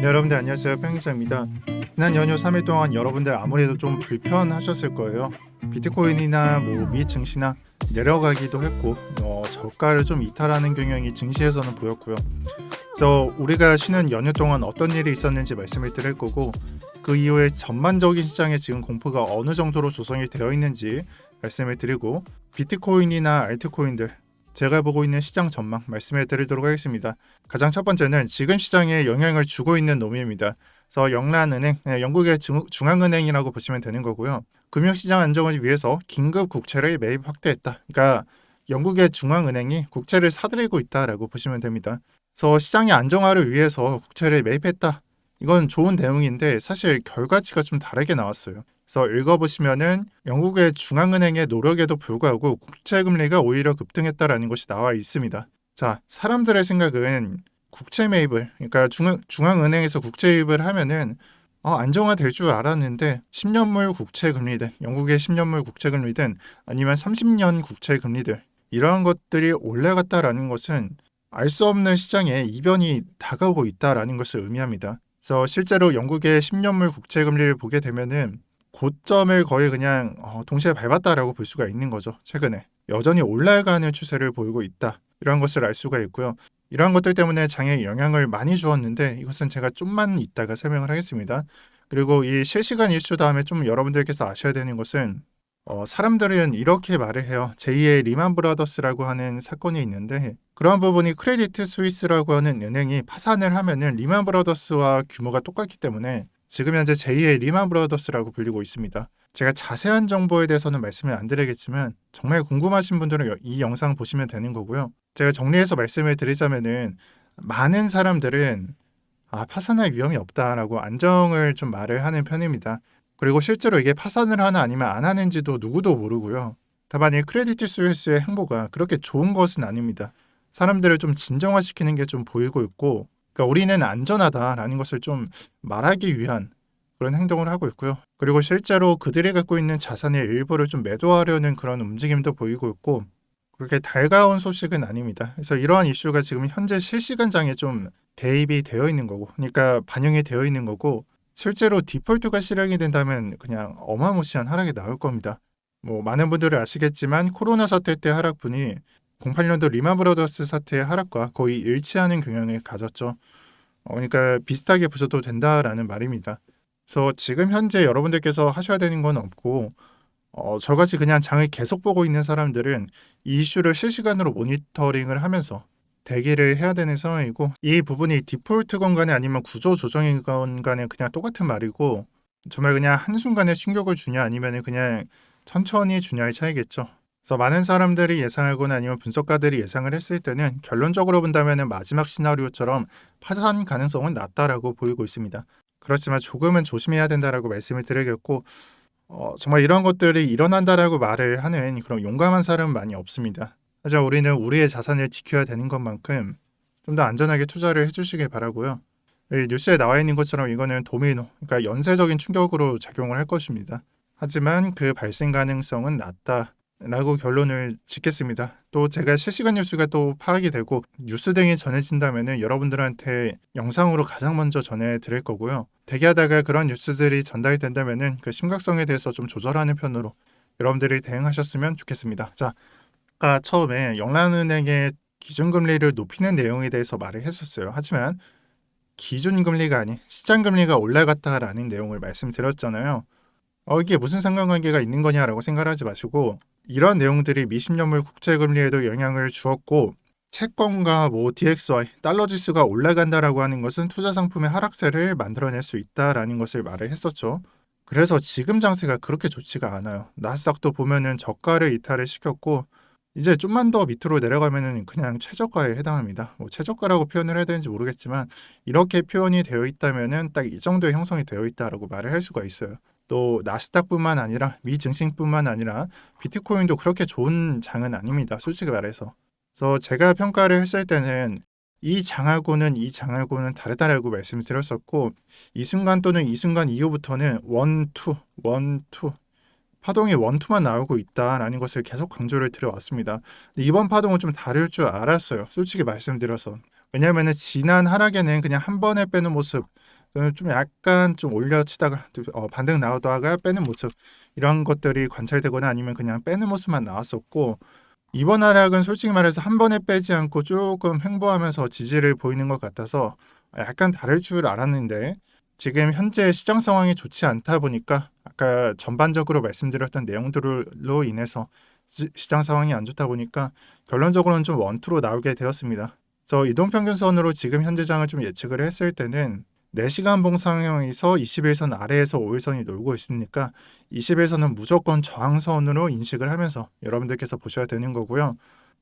네, 여러분들 안녕하세요. 평기사입니다. 지난 연휴 3일 동안 여러분들 아무래도 좀 불편하셨을 거예요. 비트코인이나 뭐 미 증시나 내려가기도 했고 어, 저가를 좀 이탈하는 경향이 증시에서는 보였고요. 그래서 우리가 쉬는 연휴 동안 어떤 일이 있었는지 말씀을 드릴 거고 그 이후에 전반적인 시장에 지금 공포가 어느 정도로 조성이 되어 있는지 말씀을 드리고 비트코인이나 알트코인들 제가 보고 있는 시장 전망 말씀해 드리도록 하겠습니다. 가장 첫 번째는 지금 시장에 영향을 주고 있는 놈입니다. 그래서 영란은행, 네, 영국의 중, 중앙은행이라고 보시면 되는 거고요. 금융시장 안정을 위해서 긴급 국채를 매입 확대했다. 그러니까 영국의 중앙은행이 국채를 사들이고 있다라고 보시면 됩니다. 그래서 시장의 안정화를 위해서 국채를 매입했다. 이건 좋은 내용인데 사실 결과치가 좀 다르게 나왔어요. 그래서 읽어보시면은 영국의 중앙은행의 노력에도 불구하고 국채 금리가 오히려 급등했다라는 것이 나와 있습니다. 자, 사람들의 생각은 국채 매입을 그러니까 중앙, 중앙 은행에서 국채 매입을 하면은 어, 안정화될 줄 알았는데 10년물 국채 금리든 영국의 10년물 국채 금리든 아니면 30년 국채 금리들 이러한 것들이 올라갔다라는 것은 알 수 없는 시장에 이변이 다가오고 있다라는 것을 의미합니다. 그래서 실제로 영국의 10년물 국채 금리를 보게 되면은 고점을 거의 그냥 어, 동시에 밟았다라고 볼 수가 있는 거죠. 최근에 여전히 올라가는 추세를 보이고 있다. 이런 것을 알 수가 있고요. 이러한 것들 때문에 장에 영향을 많이 주었는데 이것은 제가 좀만 이따가 설명을 하겠습니다. 그리고 이 실시간 이슈 다음에 좀 여러분들께서 아셔야 되는 것은 어, 사람들은 이렇게 말을 해요. 제2의 리만 브라더스라고 하는 사건이 있는데 그러한 부분이 크레디트 스위스라고 하는 은행이 파산을 하면은 리만 브라더스와 규모가 똑같기 때문에 지금 현재 제2의 리만 브라더스라고 불리고 있습니다. 제가 자세한 정보에 대해서는 말씀을 안 드리겠지만 정말 궁금하신 분들은 이 영상 보시면 되는 거고요. 제가 정리해서 말씀을 드리자면은 많은 사람들은 아, 파산할 위험이 없다라고 안정을 좀 말을 하는 편입니다. 그리고 실제로 이게 파산을 하나 아니면 안 하는지도 누구도 모르고요. 다만 이 크레디트 스위스의 행보가 그렇게 좋은 것은 아닙니다. 사람들을 좀 진정화시키는 게 좀 보이고 있고 그러니까 우리는 안전하다라는 것을 좀 말하기 위한 그런 행동을 하고 있고요. 그리고 실제로 그들이 갖고 있는 자산의 일부를 좀 매도하려는 그런 움직임도 보이고 있고 그렇게 달가운 소식은 아닙니다. 그래서 이러한 이슈가 지금 현재 실시간장에 좀 대입이 되어 있는 거고, 그러니까 반영이 되어 있는 거고, 실제로 디폴트가 실행이 된다면 그냥 어마무시한 하락이 나올 겁니다. 뭐 많은 분들이 아시겠지만 코로나 사태 때 하락분이 08년도 리만 브라더스 사태의 하락과 거의 일치하는 경향을 가졌죠. 어, 그러니까 비슷하게 보셔도 된다라는 말입니다. 그래서 지금 현재 여러분들께서 하셔야 되는 건 없고 어, 저같이 그냥 장을 계속 보고 있는 사람들은 이 이슈를 실시간으로 모니터링을 하면서 대기를 해야 되는 상황이고 이 부분이 디폴트건 간에 아니면 구조 조정이건 간에 그냥 똑같은 말이고 정말 그냥 한순간에 충격을 주냐 아니면 그냥 천천히 주냐의 차이겠죠. 그래서 많은 사람들이 예상하거나 아니면 분석가들이 예상을 했을 때는 결론적으로 본다면 마지막 시나리오처럼 파산 가능성은 낮다라고 보이고 있습니다. 그렇지만 조금은 조심해야 된다라고 말씀을 드리겠고 어, 정말 이런 것들이 일어난다라고 말을 하는 그런 용감한 사람은 많이 없습니다. 하지만 우리는 우리의 자산을 지켜야 되는 것만큼 좀 더 안전하게 투자를 해주시길 바라고요. 이 뉴스에 나와 있는 것처럼 이거는 도미노, 그러니까 연쇄적인 충격으로 작용을 할 것입니다. 하지만 그 발생 가능성은 낮다. 라고 결론을 짓겠습니다. 또 제가 실시간 뉴스가 또 파악이 되고 뉴스 등이 전해진다면 여러분들한테 영상으로 가장 먼저 전해드릴 거고요. 대기하다가 그런 뉴스들이 전달된다면 그 심각성에 대해서 좀 조절하는 편으로 여러분들이 대응하셨으면 좋겠습니다. 자, 아까 처음에 영란은행의 기준금리를 높이는 내용에 대해서 말을 했었어요. 하지만 기준금리가 아닌 시장금리가 올라갔다라는 내용을 말씀드렸잖아요. 어, 이게 무슨 상관관계가 있는 거냐라고 생각하지 마시고 이런 내용들이 미십년물 국채금리에도 영향을 주었고 채권과 뭐 DXY 달러 지수가 올라간다라고 하는 것은 투자 상품의 하락세를 만들어낼 수 있다라는 것을 말을 했었죠. 그래서 지금 장세가 그렇게 좋지가 않아요. 나스닥도 보면은 저가를 이탈을 시켰고 이제 좀만 더 밑으로 내려가면은 그냥 최저가에 해당합니다. 뭐 최저가라고 표현을 해야 되는지 모르겠지만 이렇게 표현이 되어 있다면은 딱 이 정도의 형성이 되어 있다라고 말을 할 수가 있어요. 또 나스닥뿐만 아니라 미 증시뿐만 아니라 비트코인도 그렇게 좋은 장은 아닙니다. 솔직히 말해서. 그래서 제가 평가를 했을 때는 이 장하고는 이 장하고는 다르다라고 말씀드렸었고 이 순간 또는 이 순간 이후부터는 원투 원투 파동이 원투만 나오고 있다라는 것을 계속 강조를 드려왔습니다. 이번 파동은 좀 다를 줄 알았어요. 솔직히 말씀드려서 왜냐면은 지난 하락에는 그냥 한 번에 빼는 모습 또는 좀 약간 좀 올려치다가 어, 반등 나오다가 빼는 모습 이런 것들이 관찰되거나 아니면 그냥 빼는 모습만 나왔었고 이번 하락은 솔직히 말해서 한 번에 빼지 않고 조금 횡보하면서 지지를 보이는 것 같아서 약간 다를 줄 알았는데 지금 현재 시장 상황이 좋지 않다 보니까 아까 전반적으로 말씀드렸던 내용들로 인해서 시, 시장 상황이 안 좋다 보니까 결론적으로는 좀 원투로 나오게 되었습니다. 저 이동평균선으로 지금 현재 장을 좀 예측을 했을 때는 4시간 봉상형에서 21선 아래에서 5일선이 놀고 있으니까 20일선은 무조건 저항선으로 인식을 하면서 여러분들께서 보셔야 되는 거고요.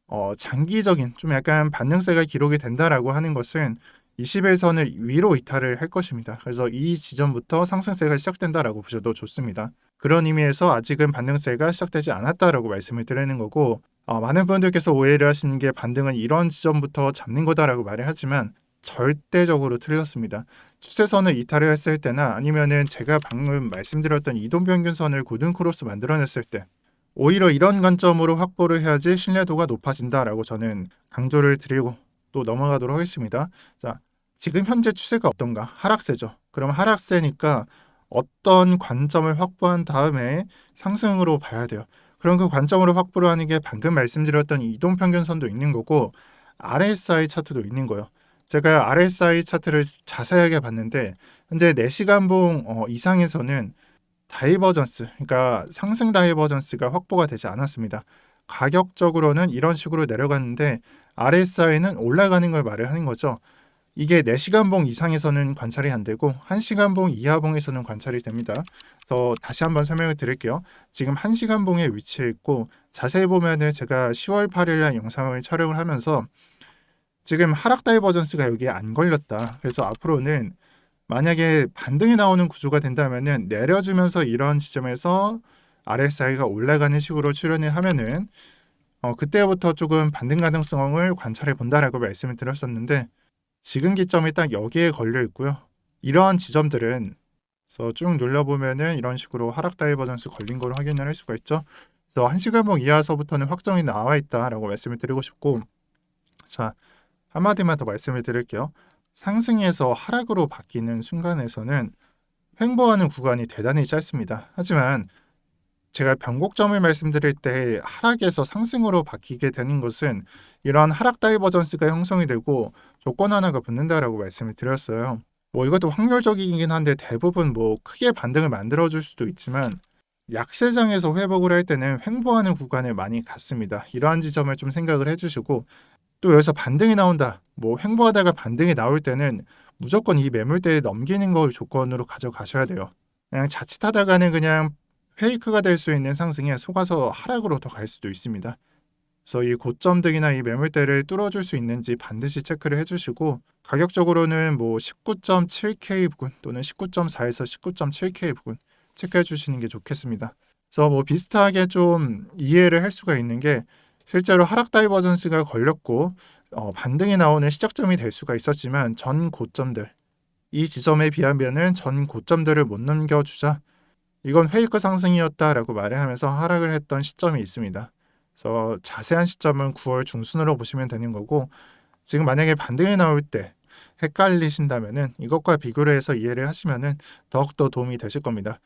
어, 장기적인 좀 약간 반등세가 기록이 된다라고 하는 것은 21선을 위로 이탈을 할 것입니다. 그래서 이 지점부터 상승세가 시작된다라고 보셔도 좋습니다. 그런 의미에서 아직은 반등세가 시작되지 않았다라고 말씀을 드리는 거고 어, 많은 분들께서 오해를 하시는 게 반등은 이런 지점부터 잡는 거다라고 말을 하지만 절대적으로 틀렸습니다. 추세선을 이탈을 했을 때나 아니면은 제가 방금 말씀드렸던 이동평균선을 고든 크로스 만들어냈을 때 오히려 이런 관점으로 확보를 해야지 신뢰도가 높아진다라고 저는 강조를 드리고 또 넘어가도록 하겠습니다. 자, 지금 현재 추세가 어떤가? 하락세죠. 그럼 하락세니까 어떤 관점을 확보한 다음에 상승으로 봐야 돼요. 그럼 그 관점으로 확보를 하는 게 방금 말씀드렸던 이동평균선도 있는 거고 RSI 차트도 있는 거예요. 제가 RSI 차트를 자세하게 봤는데 현재 4시간봉 어, 이상에서는 다이버전스, 그러니까 상승 다이버전스가 확보가 되지 않았습니다. 가격적으로는 이런 식으로 내려갔는데 RSI는 올라가는 걸 말을 하는 거죠. 이게 4시간봉 이상에서는 관찰이 안 되고 1시간봉 이하봉에서는 관찰이 됩니다. 그래서 다시 한번 설명을 드릴게요. 지금 1시간봉에 위치해 있고 자세히 보면은 제가 10월 8일 날 영상을 촬영을 하면서 지금 하락 다이버전스가 여기에 안 걸렸다. 그래서 앞으로는 만약에 반등이 나오는 구조가 된다면은 내려주면서 이런 지점에서 RSI가 올라가는 식으로 출현을 하면은 어, 그때부터 조금 반등 가능성을 관찰해 본다라고 말씀을 드렸었는데 지금 기점이 딱 여기에 걸려 있고요. 이러한 지점들은 그래서 쭉 눌러보면은 이런 식으로 하락 다이버전스 걸린 걸 확인을 할 수가 있죠. 그래서 1시간봉 이하서부터는 확정이 나와 있다라고 말씀을 드리고 싶고 자 한마디만 더 말씀을 드릴게요. 상승에서 하락으로 바뀌는 순간에서는 횡보하는 구간이 대단히 짧습니다. 하지만 제가 변곡점을 말씀드릴 때 하락에서 상승으로 바뀌게 되는 것은 이러한 하락 다이버전스가 형성이 되고 조건 하나가 붙는다라고 말씀을 드렸어요. 뭐 이것도 확률적이긴 한데 대부분 뭐 크게 반등을 만들어 줄 수도 있지만 약세장에서 회복을 할 때는 횡보하는 구간을 많이 갔습니다. 이러한 지점을 좀 생각을 해주시고 또 여기서 반등이 나온다. 뭐 횡보하다가 반등이 나올 때는 무조건 이 매물대에 넘기는 걸 조건으로 가져가셔야 돼요. 그냥 자칫하다가는 그냥 페이크가 될 수 있는 상승에 속아서 하락으로 더 갈 수도 있습니다. 그래서 이 고점 등이나 이 매물대를 뚫어줄 수 있는지 반드시 체크를 해주시고 가격적으로는 뭐 19.7K 부근 또는 19.4에서 19.7K 부근 체크해 주시는 게 좋겠습니다. 그래서 뭐 비슷하게 좀 이해를 할 수가 있는 게 실제로 하락 다이버전스가 걸렸고 어, 반등이 나오는 시작점이 될 수가 있었지만 전 고점들 이 지점에 비하면은 전 고점들을 못 넘겨주자 이건 페이크 상승이었다라고 말을 하면서 하락을 했던 시점이 있습니다. 그래서 자세한 시점은 9월 중순으로 보시면 되는 거고 지금 만약에 반등이 나올 때 헷갈리신다면은 이것과 비교를 해서 이해를 하시면은 더욱더 도움이 되실 겁니다.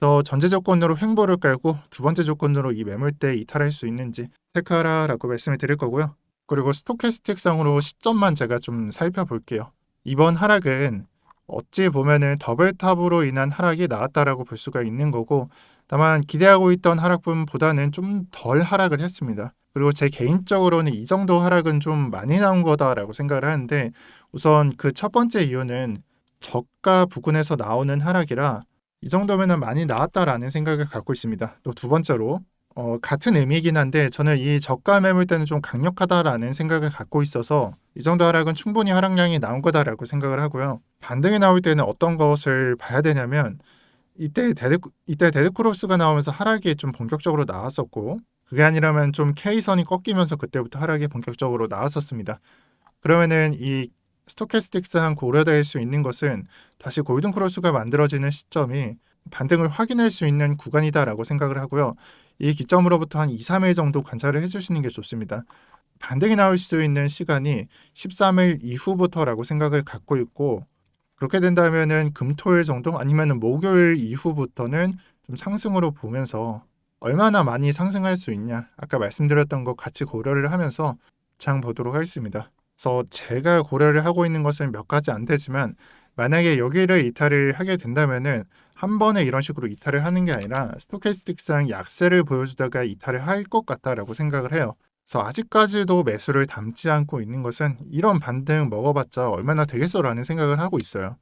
그래서 전제 조건으로 횡보를 깔고 두 번째 조건으로 이 매물대 이탈할 수 있는지 체크하라라고 말씀을 드릴 거고요. 그리고 스토캐스틱상으로 시점만 제가 좀 살펴볼게요. 이번 하락은 어찌 보면은 더블탑으로 인한 하락이 나왔다라고 볼 수가 있는 거고 다만 기대하고 있던 하락분보다는 좀 덜 하락을 했습니다. 그리고 제 개인적으로는 이 정도 하락은 좀 많이 나온 거다라고 생각을 하는데 우선 그 첫 번째 이유는 저가 부근에서 나오는 하락이라 이 정도면은 많이 나왔다라는 생각을 갖고 있습니다. 또 두 번째로 어, 같은 의미이긴 한데 저는 이 저가 매물대는 좀 강력하다라는 생각을 갖고 있어서 이 정도 하락은 충분히 하락량이 나온 거다라고 생각을 하고요. 반등이 나올 때는 어떤 것을 봐야 되냐면 이때 데드 이때 데드크로스가 나오면서 하락이 좀 본격적으로 나왔었고 그게 아니라면 좀 K선이 꺾이면서 그때부터 하락이 본격적으로 나왔었습니다. 그러면은 이 스토캐스틱스랑 고려될 수 있는 것은 다시 골든 크로스가 만들어지는 시점이 반등을 확인할 수 있는 구간이다라고 생각을 하고요. 이 기점으로부터 한 2, 3일 정도 관찰을 해주시는 게 좋습니다. 반등이 나올 수 있는 시간이 13일 이후부터라고 생각을 갖고 있고 그렇게 된다면은 금토일 정도 아니면은 목요일 이후부터는 좀 상승으로 보면서 얼마나 많이 상승할 수 있냐 아까 말씀드렸던 거 같이 고려를 하면서 장 보도록 하겠습니다. 그래서 제가 고려를 하고 있는 것은 몇 가지 안 되지만 만약에 여기를 이탈을 하게 된다면은 한 번에 이런 식으로 이탈을 하는 게 아니라 스토캐스틱상 약세를 보여주다가 이탈을 할 것 같다라고 생각을 해요. 그래서 아직까지도 매수를 담지 않고 있는 것은 이런 반등 먹어봤자 얼마나 되겠어라는 생각을 하고 있어요.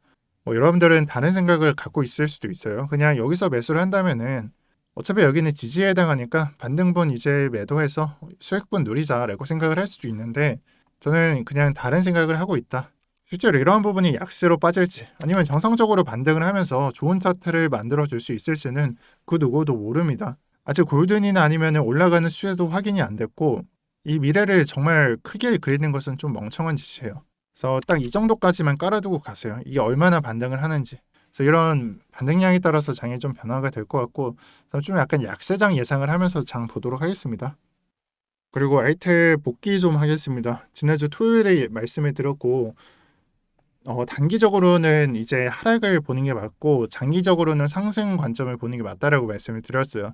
뭐 여러분들은 다른 생각을 갖고 있을 수도 있어요. 그냥 여기서 매수를 한다면은 어차피 여기는 지지에 해당하니까 반등분 이제 매도해서 수익분 누리자라고 생각을 할 수도 있는데 저는 그냥 다른 생각을 하고 있다. 실제로 이러한 부분이 약세로 빠질지 아니면 정상적으로 반등을 하면서 좋은 차트를 만들어 줄 수 있을지는 그 누구도 모릅니다. 아직 골든이나 아니면 올라가는 수혜도 확인이 안 됐고 이 미래를 정말 크게 그리는 것은 좀 멍청한 짓이에요. 그래서 딱 이 정도까지만 깔아두고 가세요. 이게 얼마나 반등을 하는지. 그래서 이런 반등량에 따라서 장이 좀 변화가 될 것 같고 좀 약간 약세장 예상을 하면서 장 보도록 하겠습니다. 그리고 알테 복귀 좀 하겠습니다. 지난주 토요일에 말씀을 드렸고 어, 단기적으로는 이제 하락을 보는 게 맞고 장기적으로는 상승 관점을 보는 게 맞다라고 말씀을 드렸어요.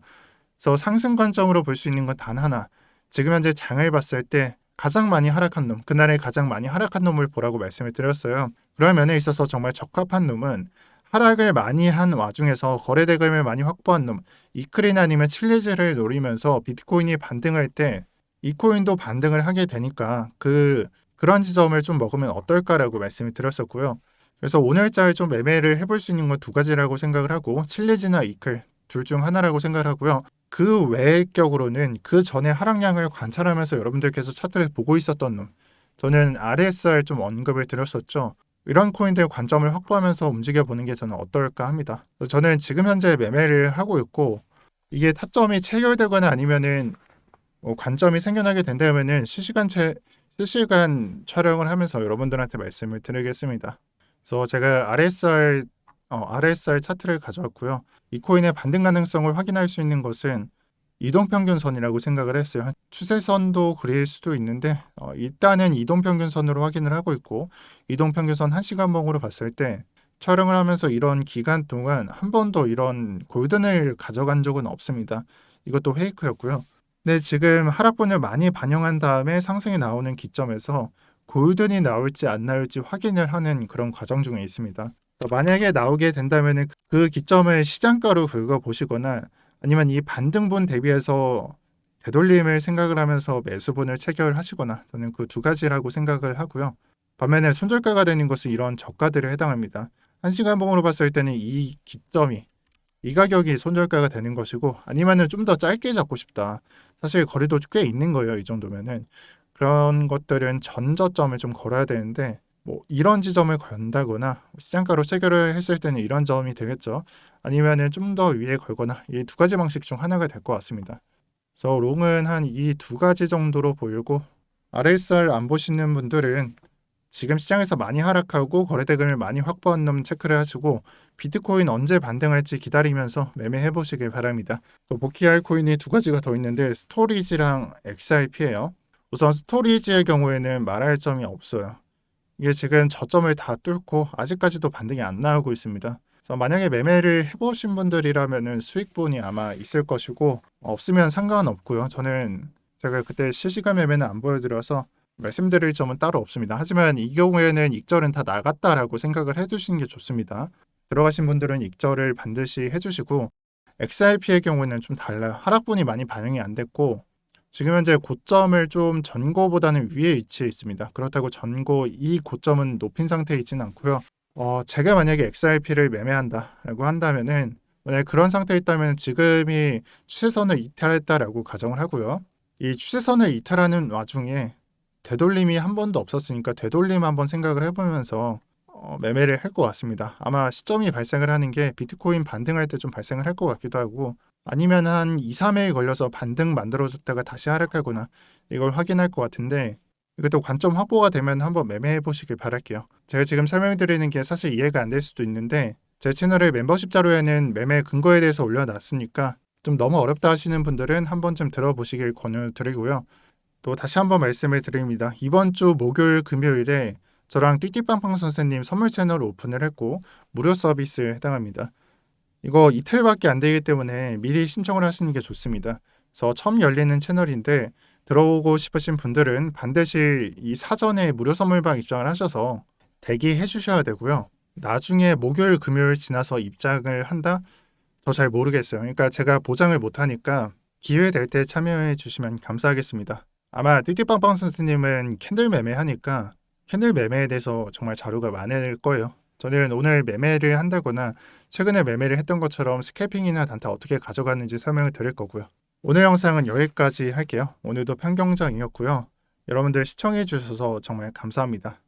그래서 상승 관점으로 볼 수 있는 건 단 하나. 지금 현재 장을 봤을 때 가장 많이 하락한 놈, 그날에 가장 많이 하락한 놈을 보라고 말씀을 드렸어요. 그런 면에 있어서 정말 적합한 놈은 하락을 많이 한 와중에서 거래 대금을 많이 확보한 놈, 이클린 아니면 칠리즈를 노리면서 비트코인이 반등할 때 이 코인도 반등을 하게 되니까 그 그런 지점을 좀 먹으면 어떨까라고 말씀을 드렸었고요. 그래서 오늘자에 좀 매매를 해볼 수 있는 건 두 가지라고 생각을 하고 칠리즈나 이클 둘 중 하나라고 생각을 하고요. 그 외격으로는 그 전에 하락량을 관찰하면서 여러분들께서 차트를 보고 있었던 놈 저는 RSR 좀 언급을 드렸었죠. 이런 코인들 관점을 확보하면서 움직여 보는 게 저는 어떨까 합니다. 저는 지금 현재 매매를 하고 있고 이게 타점이 체결되거나 아니면은 뭐 관점이 생겨나게 된다면은 실시간 채, 실시간 촬영을 하면서 여러분들한테 말씀을 드리겠습니다. 그래서 제가 RSR 어, RSR 차트를 가져왔고요. 이 코인의 반등 가능성을 확인할 수 있는 것은 이동평균선이라고 생각을 했어요. 추세선도 그릴 수도 있는데 어, 일단은 이동평균선으로 확인을 하고 있고 이동평균선 1시간 봉으로 봤을 때 촬영을 하면서 이런 기간 동안 한 번도 이런 골든을 가져간 적은 없습니다. 이것도 페이크였고요. 네, 지금 하락분을 많이 반영한 다음에 상승이 나오는 기점에서 골든이 나올지 안 나올지 확인을 하는 그런 과정 중에 있습니다. 만약에 나오게 된다면 그 기점을 시장가로 긁어 보시거나 아니면 이 반등분 대비해서 되돌림을 생각을 하면서 매수분을 체결하시거나 저는 그 두 가지라고 생각을 하고요. 반면에 손절가가 되는 것은 이런 저가들에 해당합니다. 한 시간 봉으로 봤을 때는 이 기점이 이 가격이 손절가가 되는 것이고 아니면은 좀 더 짧게 잡고 싶다. 사실 거리도 꽤 있는 거예요. 이 정도면은 그런 것들은 전저점을 좀 걸어야 되는데 뭐 이런 지점을 건다거나 시장가로 체결을 했을 때는 이런 점이 되겠죠. 아니면은 좀 더 위에 걸거나 이 두 가지 방식 중 하나가 될 것 같습니다. 그래서 롱은 한 이 두 가지 정도로 보이고 RSR 안 보시는 분들은 지금 시장에서 많이 하락하고 거래대금을 많이 확보한 놈 체크를 하시고 비트코인 언제 반등할지 기다리면서 매매해 보시길 바랍니다. 또 복귀할 코인이 두 가지가 더 있는데 스토리지랑 XRP예요. 우선 스토리지의 경우에는 말할 점이 없어요. 이게 지금 저점을 다 뚫고 아직까지도 반등이 안 나오고 있습니다. 그래서 만약에 매매를 해보신 분들이라면 수익분이 아마 있을 것이고 없으면 상관없고요. 저는 제가 그때 실시간 매매는 안 보여드려서 말씀드릴 점은 따로 없습니다. 하지만 이 경우에는 익절은 다 나갔다라고 생각을 해두시는 게 좋습니다. 들어가신 분들은 익절을 반드시 해주시고 XRP의 경우는 좀 달라요. 하락분이 많이 반영이 안 됐고 지금 현재 고점을 좀 전고보다는 위에 위치해 있습니다. 그렇다고 전고 이 고점은 높인 상태에 있지는 않고요. 어, 제가 만약에 XRP를 매매한다라고 한다면은 만약 그런 상태에 있다면 지금이 추세선을 이탈했다라고 가정을 하고요. 이 추세선을 이탈하는 와중에 되돌림이 한 번도 없었으니까 되돌림 한번 생각을 해보면서 어, 매매를 할 것 같습니다. 아마 시점이 발생을 하는 게 비트코인 반등할 때 좀 발생을 할 것 같기도 하고 아니면 한 2, 3일 걸려서 반등 만들어줬다가 다시 하락하거나 이걸 확인할 것 같은데 이것도 관점 확보가 되면 한번 매매해 보시길 바랄게요. 제가 지금 설명드리는 게 사실 이해가 안 될 수도 있는데 제 채널의 멤버십 자료에는 매매 근거에 대해서 올려놨으니까 좀 너무 어렵다 하시는 분들은 한 번쯤 들어보시길 권유드리고요. 또 다시 한번 말씀을 드립니다. 이번 주 목요일 금요일에 저랑 띠띠빵빵 선생님 선물 채널을 오픈을 했고 무료 서비스에 해당합니다. 이거 이틀밖에 안 되기 때문에 미리 신청을 하시는 게 좋습니다. 그래서 처음 열리는 채널인데 들어오고 싶으신 분들은 반드시 이 사전에 무료 선물방 입장을 하셔서 대기해 주셔야 되고요. 나중에 목요일 금요일 지나서 입장을 한다? 저 잘 모르겠어요. 그러니까 제가 보장을 못 하니까 기회 될 때 참여해 주시면 감사하겠습니다. 아마 띠띠빵빵 선생님은 캔들 매매 하니까 캔들 매매에 대해서 정말 자료가 많을 거예요. 저는 오늘 매매를 한다거나 최근에 매매를 했던 것처럼 스캐핑이나 단타 어떻게 가져가는지 설명을 드릴 거고요. 오늘 영상은 여기까지 할게요. 오늘도 편경장이었고요. 여러분들 시청해 주셔서 정말 감사합니다.